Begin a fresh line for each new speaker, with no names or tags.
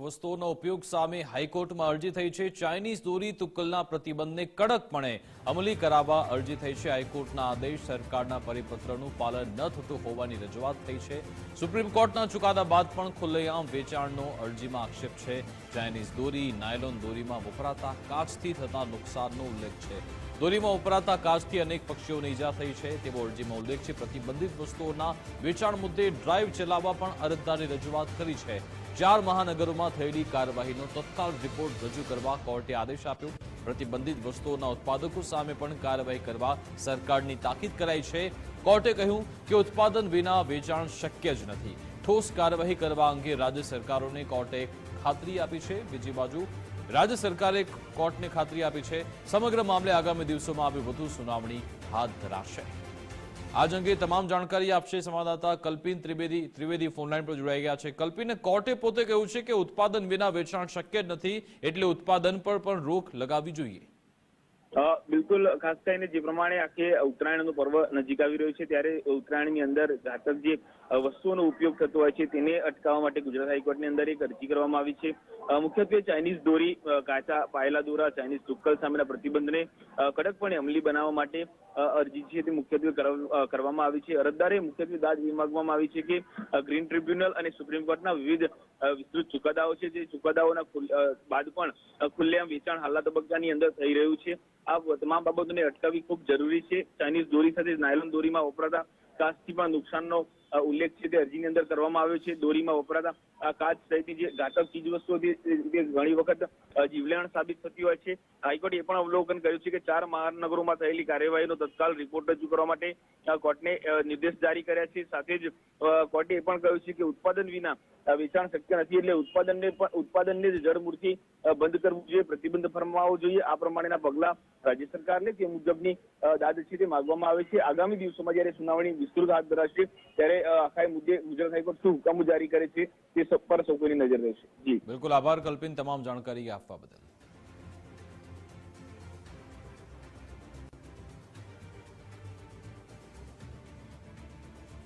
વસ્તુઓનો ઉપયોગ સામે હાઈકોર્ટમાં અરજી થઈ છે. ચાઇનીઝ દોરી તુક્કલના પ્રતિબંધને કડકપણે અમલી કરાવવા અરજી થઈ છે. હાઈકોર્ટના આદેશ સરકારના પરિપત્રનું પાલન ન થતું હોવાની રજૂઆત થઈ છે. સુપ્રીમ કોર્ટના ચુકાદા બાદ પણ ખુલ્લેઆમ વેચાણનો અરજીમાં આક્ષેપ છે. ચાઇનીઝ દોરી, નાયલોન દોરીમાં વપરાતા કાચથી થતા નુકસાનનો ઉલ્લેખ છે. દોરીમાં વપરાતા કાચથી અનેક પક્ષીઓને ઈજા થઈ છે. તેવો અરજીમાં ઉલ્લેખ છે. પ્રતિબંધિત વસ્તુઓના વેચાણ મુદ્દે ડ્રાઈવ ચલાવવા પણ અરજદારે રજૂઆત કરી છે. ચાર મહાનગરોમાં થયેલી કાર્યવાહીનો તત્કાલ રિપોર્ટ રજૂ કરવા કોર્ટે આદેશ આપ્યો. પ્રતિબંધિત વસ્તુઓના ઉત્પાદકો સામે પણ કાર્યવાહી કરવા સરકારની તાકીદ કરાઈ છે. કોર્ટે કહ્યું કે ઉત્પાદન વિના વેચાણ શક્ય જ નથી. ઠોસ કાર્યવાહી કરવા અંગે રાજ્ય સરકારોને કોર્ટે ખાતરી આપી છે. બીજી બાજુ, રાજ્ય સરકારે કોર્ટને ખાતરી આપી છે. સમગ્ર મામલે આગામી દિવસોમાં આવી વધુ સુનાવણી હાથ ધરાશે. આજ અંગે તમામ જાણકારી આપશે સંવાદદાતા કલ્પિન ત્રિવેદી ત્રિવેદી ફોનલાઈન પર જોડાઈ ગયા છે. કલ્પિને કોર્ટે પોતે કહ્યું છે કે ઉત્પાદન વિના વેચાણ શક્ય નથી, એટલે ઉત્પાદન પર પણ રોક લગાવવી જોઈએ.
બિલકુલ, ખાસ કરીને જે પ્રમાણે આખે ઉત્તરાયણનું પર્વ નજીક આવી રહ્યું છે, ત્યારે ઉત્તરાયણની અંદર ઘાતક જે વસ્તુઓનો ઉપયોગ થતો હોય છે, તેને અટકાવવા માટે ગુજરાત હાઈકોર્ટની અંદર એક અરજી કરવામાં આવી છે. મુખ્યત્વે ચાઇનીઝ દોરી કાચા પાયેલા દોરા, ચાઇનીઝ તુક્કલ સામેના પ્રતિબંધને કડકપણે અમલી બનાવવા માટે અરજી છે તે મુખ્યત્વે કરવામાં આવી છે. અરજદારે મુખ્યત્વે દાદ એ માંગવામાં આવી છે કે ગ્રીન ટ્રિબ્યુનલ અને સુપ્રીમ કોર્ટના વિવિધ વિસ્તૃત ચુકાદાઓ છે. જે ચુકાદાઓના બાદ પણ ખુલ્લેઆમ વેચાણ હાલના તબક્કાની અંદર થઈ રહ્યું છે. આ તમામ બાબતોને અટકાવવી ખૂબ જરૂરી છે. ચાઇનીઝ દોરી સાથે નાયલોન દોરીમાં વપરાતા કાસ્ટથી પણ નુકસાનનો ઉલ્લેખ છે તે અરજીની અંદર કરવામાં આવ્યો છે. દોરીમાં વપરાતા કાચ સહિતની જે ઘાતક ચીજ વસ્તુઓ છે, તે તે ઘણી વખત જીવલેણ સાબિત થતી હોય છે. હાઈકોર્ટે એ પણ અવલોકન કર્યું છે કે ચાર મહાનગરોમાં થયેલી કાર્યવાહીનો તત્કાલ રિપોર્ટ રજૂ કરવા માટે કોર્ટને નિર્દેશ જારી કર્યા છે. સાથે જ કોર્ટે એ પણ કહ્યું છે કે ઉત્પાદન વિના વેચાણ શક્ય નથી એટલે ઉત્પાદનને પણ, ઉત્પાદનને જ જડમૂળથી બંધ કરવું જોઈએ, પ્રતિબંધ ફરમાવવો જોઈએ. આ પ્રમાણેના પગલા રાજ્ય સરકારને તે મુજબની દાદ છે તે માગવામાં આવે છે. આગામી દિવસોમાં જ્યારે સુનાવણી વિસ્તૃત હાથ ધરાશે, ત્યારે આખા મુદ્દે ગુજરાત હાઈકોર્ટ શું હુકમો જારી કરે છે તે પર સૌ કોઈની નજર રહેશે. જી.
બિલકુલ આભાર કલ્પિન તમામ જાણકારી આપવા બદલ.